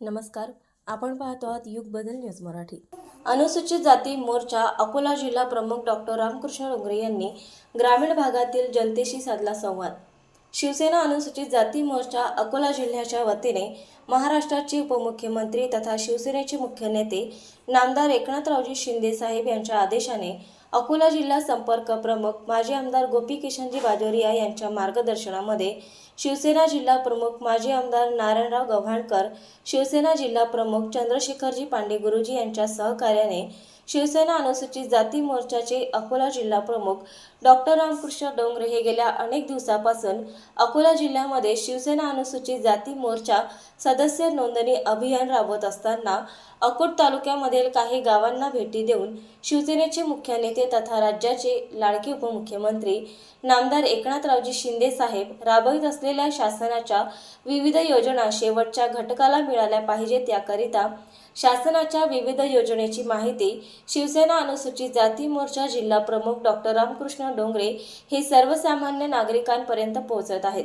नमस्कार. आपण पाहतो आहात युग बदल न्यूज मराठी. अनुसूचित जाती मोर्चा अकोला जिल्हा प्रमुख डॉक्टर रामकृष्ण डोंगरे यांनी ग्रामीण भागातील जनतेशी साधला संवाद. शिवसेना अनुसूचित जाती मोर्चा अकोला जिल्ह्याच्या वतीने महाराष्ट्राचे उपमुख्यमंत्री तथा शिवसेनेचे मुख्य नेते नामदार एकनाथरावजी शिंदे साहेब यांच्या आदेशाने अकोला जिल्हा संपर्क प्रमुख माजी आमदार गोपी किशनजी बाजोरिया यांच्या मार्गदर्शनामध्ये शिवसेना जिल्हा प्रमुख माजी आमदार नारायणराव गव्हाणकर शिवसेना जिल्हा प्रमुख चंद्रशेखरजी पांडे गुरुजी यांच्या सहकार्याने शिवसेना अनुसूचित जाती मोर्चाचे अकोला जिल्हा प्रमुख डॉक्टर रामकृष्ण डोंगरे हे गेल्या अनेक दिवसापासून अकोला जिल्ह्यामध्ये शिवसेना अनुसूचित जाती मोर्चा सदस्य नोंदणी अभियान राबवत असताना अकोट तालुक्यामधील काही गावांना भेटी देऊन शिवसेनेचे मुख्य नेते तथा राज्याचे लाडके उपमुख्यमंत्री नामदार एकनाथरावजी शिंदे साहेब राबवित असलेल्या शासनाच्या विविध योजना शेवटच्या घटकाला मिळाल्या पाहिजेत याकरिता शासनाच्या विविध योजनेची माहिती शिवसेना अनुसूचित जाती मोर्चा जिल्हा प्रमुख डॉक्टर रामकृष्ण डोंगरे हे सर्वसामान्य नागरिकांपर्यंत पोहोचत आहेत.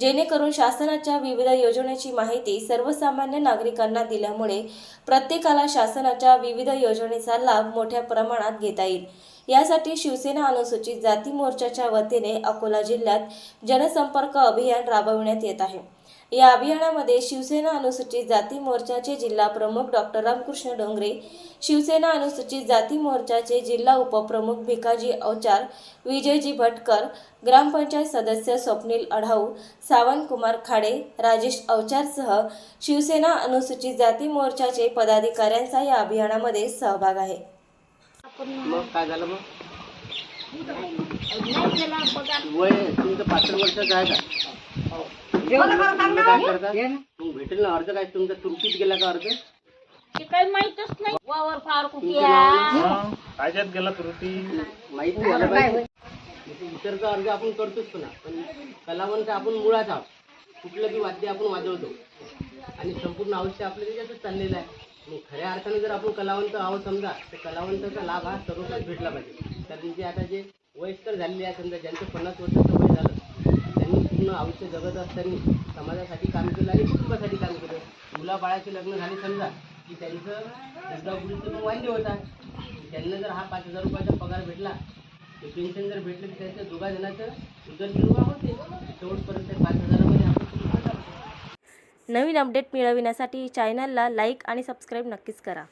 जेणेकरून शासनाच्या विविध योजनेची माहिती सर्वसामान्य नागरिकांना दिल्यामुळे प्रत्येकाला शासनाच्या विविध योजनेचा लाभ मोठ्या प्रमाणात घेता येईल. यासाठी शिवसेना अनुसूचित जाती मोर्चाच्या वतीने अकोला जिल्ह्यात जनसंपर्क अभियान राबविण्यात येत आहे. या अभियानामध्ये शिवसेना अनुसूचित जाती मोर्चाचे जिल्हा प्रमुख डॉक्टर रामकृष्ण डोंगरे शिवसेना अनुसूचित जाती मोर्चाचे जिल्हा उपप्रमुख भिकाजी अवचार विजयजी भटकर ग्रामपंचायत सदस्य स्वप्नील अढाऊ सावंतकुमार खाडे राजेश अवचारसह शिवसेना अनुसूचित जाती मोर्चाचे पदाधिकाऱ्यांचा या अभियानामध्ये सहभाग आहे. मग काय झालं मग? नाही केला पगार वय तुमचं पासष्ट वर्षाचं आहे का? मग भेटेल ना अर्ज काय? तुमचा तुमचीच गेला का अर्ज? ते काही माहितच नाही. वावर फार कुठे गेला त्रुटी माहिती झालं पाहिजे जसं इतरचा अर्ज आपण करतोच पुन्हा. पण कलावंत आपण मुळाच आहोत. कुठलं बी वाद्य आपण वाजवतो. आणि संपूर्ण आयुष्य आपलं त्याच्यातच चाललेलं आहे. मग खऱ्या अर्थाने जर आपण कलावंत आहोत समजा तर कलावंताचा लाभ हा सर्वच भेटला पाहिजे. कारण जे आता जे वयस्कर झालेले आहे समजा ज्यांचं पन्नास वर्षाचं वय झालं त्यांनी पूर्ण आयुष्य जगत असताना समाजासाठी काम केलं आणि कुटुंबासाठी काम केलं. मुलाबाळाचे लग्न झाले समजा की त्यांचं दुर्गापुरीचं मग वांदे होता. त्यांना जर हा पाच हजार रुपयाचा पगार भेटला ते पेन्शन जर भेटलं तर त्यांच्या दोघा जणांचं उदरनिर्वाह होते. शेवटपर्यंत पाच हजारामध्ये आपण नवीन अपडेट मिळविण्यासाठी चॅनलला लाईक आणि सबस्क्राईब नक्कीच करा.